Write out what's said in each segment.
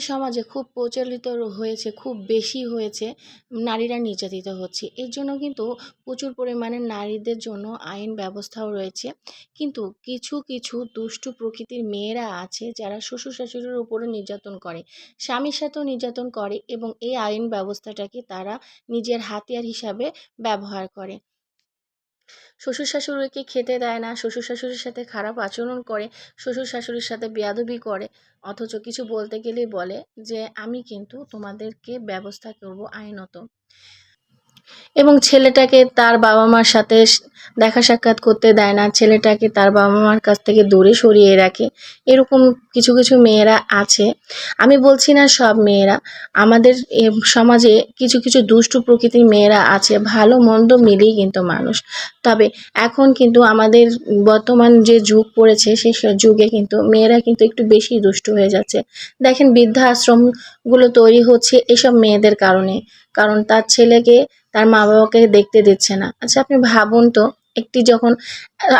সমাজে খুব প্রচলিত হয়েছে, খুব বেশি হয়েছে, নারীরা নির্যাতিত হচ্ছে। এর জন্য কিন্তু প্রচুর পরিমাণে নারীদের জন্য আইন ব্যবস্থাও রয়েছে। কিন্তু কিছু কিছু দুষ্টু প্রকৃতির মেয়েরা আছে যারা শ্বশুর শাশুড়ির উপরে নির্যাতন করে, স্বামীর সাথেও নির্যাতন করে এবং এই আইন ব্যবস্থাটাকে তারা নিজের হাতিয়ার হিসাবে ব্যবহার করে। শ্বশুর শাশুড়িকে খেতে দেয় না শ্বশুর শাশুড়ির সাথে খারাপ আচরণ করে শ্বশুর শাশুড়ির সাথে বেয়াদবি করে। অথচ কিছু বলতে গেলেই বলে যে, আমি কিন্তু তোমাদেরকে ব্যবস্থা করব আইনত। এবং ছেলেটাকে তার বাবা মার সাথে দেখা সাক্ষাৎ করতে দেয় না। ছেলেটাকে তার বাবা মার কাছ থেকে দূরে সরিয়ে রাখে। এরকম কিছু কিছু মেয়েরা আছে। আমি বলছি না সব মেয়েরা। আমাদের সমাজে কিছু কিছু দুষ্টু প্রকৃতির মেয়েরা আছে। ভালো, মন্দ মিলেই কিন্তু মানুষ। তবে এখন কিন্তু আমাদের বর্তমান যে যুগ পড়েছে সেই যুগে কিন্তু মেয়েরা কিন্তু একটু বেশি দুষ্টু হয়ে যাচ্ছে। দেখেন বৃদ্ধা আশ্রমগুলো তৈরি হচ্ছে এসব মেয়েদের কারণে। কারণ তার ছেলেকে, তার মা বাবাকে দেখতে দিচ্ছে না। আচ্ছা আপনি ভাবুন তো, একটি যখন,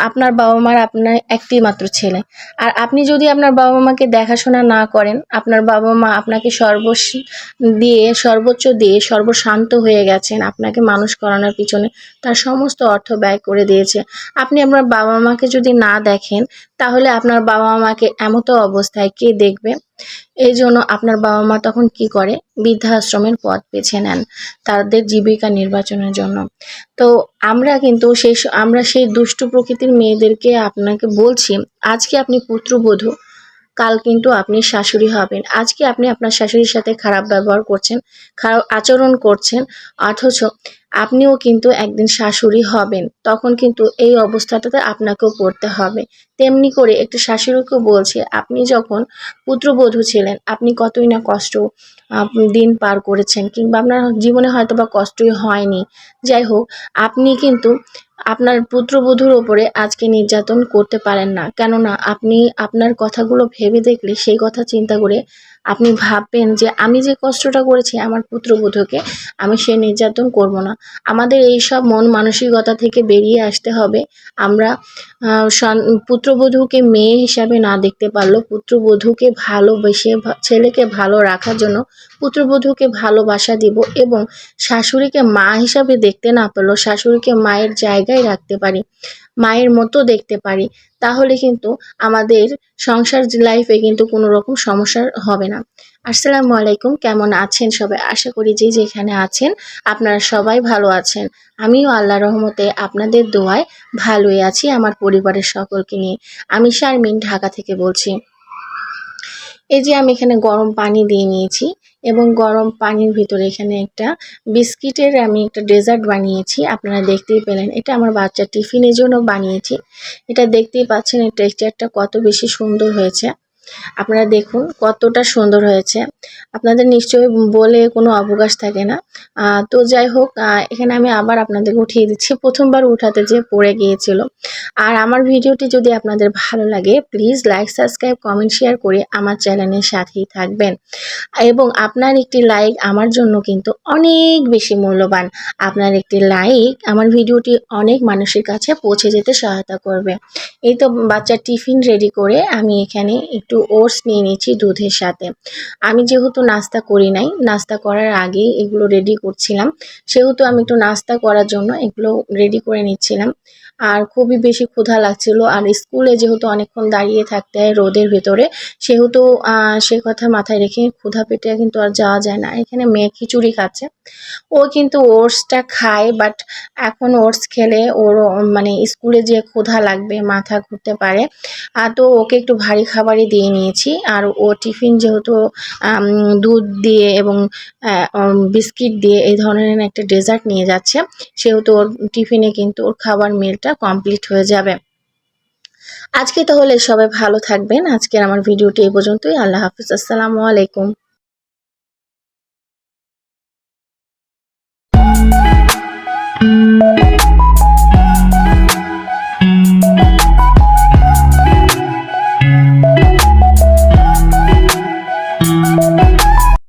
আপনার বাবা মার আপনার একটি মাত্র ছেলে। আর আপনি যদি আপনার বাবা মাকে দেখাশোনা না করেন, আপনার বাবা মা আপনাকে সর্বস্ব দিয়ে, সর্বোচ্চ দিয়ে সর্বশান্ত হয়ে গেছেন, আপনাকে মানুষ করানোর পিছনে তার সমস্ত অর্থ ব্যয় করে দিয়েছে। আপনি আপনার বাবা মাকে যদি না দেখেন, তাহলে আপনার বাবা মাকে এমতো অবস্থায় কে দেখবে? এই জন্য আপনার বাবা মা তখন কি করে? বৃদ্ধাশ্রমের পথ বেছে নেন তাদের জীবিকা নির্বাচনের জন্য। তো আমরা কিন্তু সেই আমরা সেই দুষ্ট প্রকৃতির মেয়েদেরকে আপনাকে বলছি আজকে আপনি পুত্রবধূ? কাল কিন্তু আপনি শাশুড়ি হবেন। আজকে আপনি আপনার শাশুড়ির সাথে খারাপ ব্যবহার করছেন, খারাপ আচরণ করছেন, অথচ আপনিও কিন্তু একদিন শাশুড়ি হবেন। তখন কিন্তু এই অবস্থাটাতে আপনাকেও পড়তে হবে। তেমনি করে একটু শাশুড়িকেও বলছে, আপনি যখন পুত্রবধূ ছিলেন, আপনি কতই না কষ্ট দিন পার করেছেন, কিংবা আপনার জীবনে হয়তো বা কষ্টই হয়নি। যাই হোক, আপনি কিন্তু আপনার পুত্রবধূর ওপরে আজকে নির্যাতন করতে পারেন না। কেননা আপনি আপনার কথাগুলো ভেবে দেখলে সেই কথা চিন্তা করে আপনি ভাববেন যে আমি যে কষ্টটা করেছি আমার পুত্রবধূকে, আমি সে নির্যাতন করব না। আমাদের এই সব মন মানসিকতা থেকে বেরিয়ে আসতে হবে। আমরা পুত্রবধূকে মেয়ে হিসাবে না দেখতে পারলেও পুত্রবধূকে ভালোবেসে ছেলেকে ভালো রাখার জন্য পুত্রবধূকে ভালোবাসা দিব এবং শাশুড়িকে মা হিসাবে দেখতে না পেলেও শাশুড়িকে মায়ের জায়গায় রাখতে পারি, মায়ের মতো দেখতে পারি। তাহলে কিন্তু আমাদের সংসার লাইফে কিন্তু কোনো রকম সমস্যার হবে না। আসসালামু আলাইকুম, কেমন আছেন সবাই? আশা করি যে যেখানে আছেন, আপনারা সবাই ভালো আছেন। আমিও আল্লাহ রহমতে আপনাদের দোয়ায় ভালোই আছি, আমার পরিবারের সকলকে নিয়ে। আমি শারমিন, ঢাকা থেকে বলছি। এই যে আমি এখানে গরম পানি দিয়ে নিয়েছি এবং গরম পানির ভিতরে এখানে একটা বিস্কিটের আমি একটা ডেজার্ট বানিয়েছি। আপনারা দেখতেই পেলেন, এটা আমার বাচ্চার টিফিনের জন্য বানিয়েছি। এটা দেখতেই পাচ্ছেন এই টেক্সচারটা কত বেশি সুন্দর হয়েছে। আপনারা দেখুন কতটা সুন্দর হয়েছে। আপনাদের নিশ্চয়ই বলে কোনো অবকাশ থাকে না। তো যাই হোক এখানে আমি আবার আপনাদের উঠিয়ে দিচ্ছি। প্রথমবার উঠাতে যে পড়ে গিয়েছিল। আর আমার ভিডিওটি যদি আপনাদের ভালো লাগে please like subscribe comment share করে আমার চ্যানেলের সাথেই থাকবেন। এবং আপনার একটি লাইক আমার জন্য কিন্তু অনেক বেশি মূল্যবান। আপনার একটি লাইক আমার ভিডিওটি অনেক মানুষের কাছে পৌঁছে যেতে সহায়তা করবে। এই তো বাচ্চার টিফিন রেডি করে আমি এখানে একটু ওটস নিয়ে নিয়েছি দুধের সাথে। আমি যেহেতু নাস্তা করি নাই, নাস্তা করার আগেই এগুলো রেডি করছিলাম। সেহেতু আমি একটু নাস্তা করার জন্য এগুলো রেডি করে নিচ্ছিলাম। আর খুবই বেশি ক্ষুধা লাগছিল। আর স্কুলে যেহেতু অনেকক্ষণ দাঁড়িয়ে থাকতে হয় রোদের ভেতরে, সেহেতু সে কথা মাথায় রেখে ক্ষুধা পেটে কিন্তু আর যাওয়া যায় না। এখানে মেয়ে খিচুড়ি খাচ্ছে। ও কিন্তু ওটসটা খায় বাট এখন ওটস খেলে ওর মানে স্কুলে যে ক্ষুধা লাগবে, মাথা ঘুরতে পারে। আর তো ওকে একটু ভারী খাবারই দিয়ে নিয়েছি। আর ও টিফিন যেহেতু দুধ দিয়ে এবং বিস্কিট দিয়ে এই ধরনের একটা ডেজার্ট নিয়ে যাচ্ছে, সেহেতু ওর টিফিনে কিন্তু ওর খাবার মিলটা কমপ্লিট হয়ে যাবে। আজকে তাহলে সবাই ভালো থাকবেন। আজকের আমার ভিডিওটি এই পর্যন্তই। আল্লাহ হাফিজ। আসসালামু আলাইকুম।